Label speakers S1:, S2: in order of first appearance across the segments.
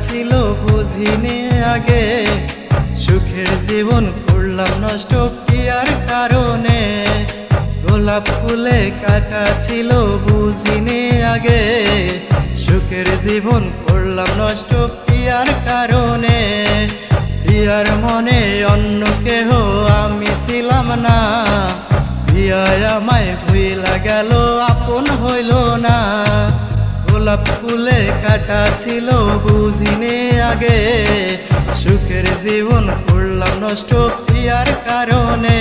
S1: ছিল, বুঝিনি আগে। সুখের জীবন করলাম, নষ্ট পিয়ার কারণে? গোলাপ ফুলে কাটা ছিল, বুঝিনি আগে। সুখের জীবন করলাম, নষ্ট পিয়ার কারণে? প্রিয়ার মনে অন্য কেহ আমি ছিলাম না। প্রিয়ায় আমায় ভুইলা গেল, আপন হইল না। গোলাপ ফুলে কাটা ছিল, বুঝিনে আগে। সুখের জীবন করলাম নষ্ট পিয়ার কারণে।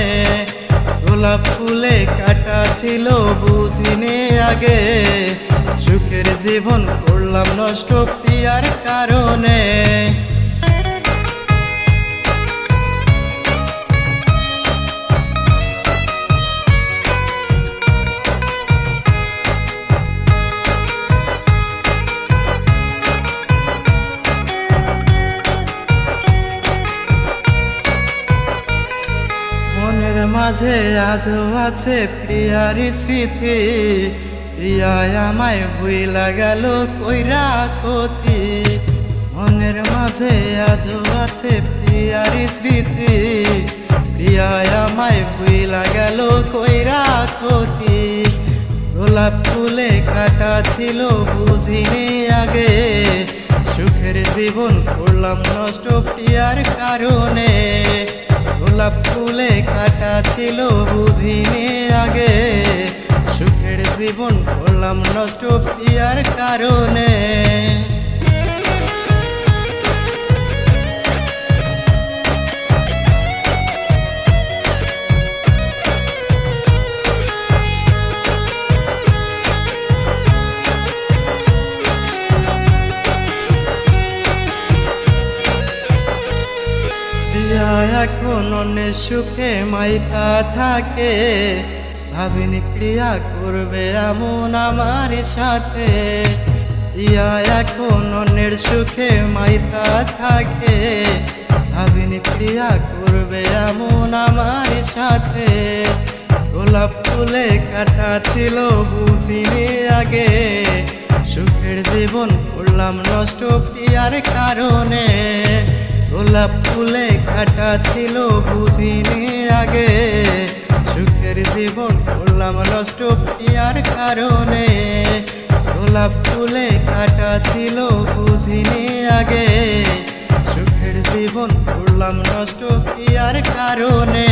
S1: গোলাপ ফুলে কাটা ছিল, বুঝিনে আগে। সুখের জীবন করলাম নষ্ট পিয়ার কারণে। মনের মাঝে আজও আছে প্রিয়ার স্মৃতি। প্রিয়ায় আমায় ভুইলা গেল কইরা ক্ষতি। মনের মাঝে আজও আছে প্রিয়ার স্মৃতি। প্রিয়ায় আমায় ভুইলা গেল কইরা ক্ষতি। গোলাপ ফুলে কাটা ছিল বুঝিনি আগে। সুখের জীবন করলাম নষ্ট প্রিয়ার কারণে। গোলাপ কাটা ছিল বুঝিনি আগে। সুখের জীবন করলাম নষ্ট পিয়ার কারণে। এখন অন্যের সুখে মাইতা থাকে? ভাবিনি প্রিয়া করবে এমন আমার সাথে। প্রিয়া এখন অন্যের সুখে মাইতা থাকে। ভাবিনি প্রিয়া করবে এমন আমার সাথে। গোলাপ ফুলে কাটা ছিল বুঝিনি আগে। সুখের জীবন করলাম নষ্ট প্রিয়ার কারণে। গোলাপ ফুলে কাটা ছিল, বুঝিনি আগে। সুখের জীবন করলাম নষ্ট পিয়ার কারণে। গোলাপ ফুলে কাটা ছিল, বুঝিনি আগে। সুখের জীবন করলাম নষ্ট পিয়ার কারণে।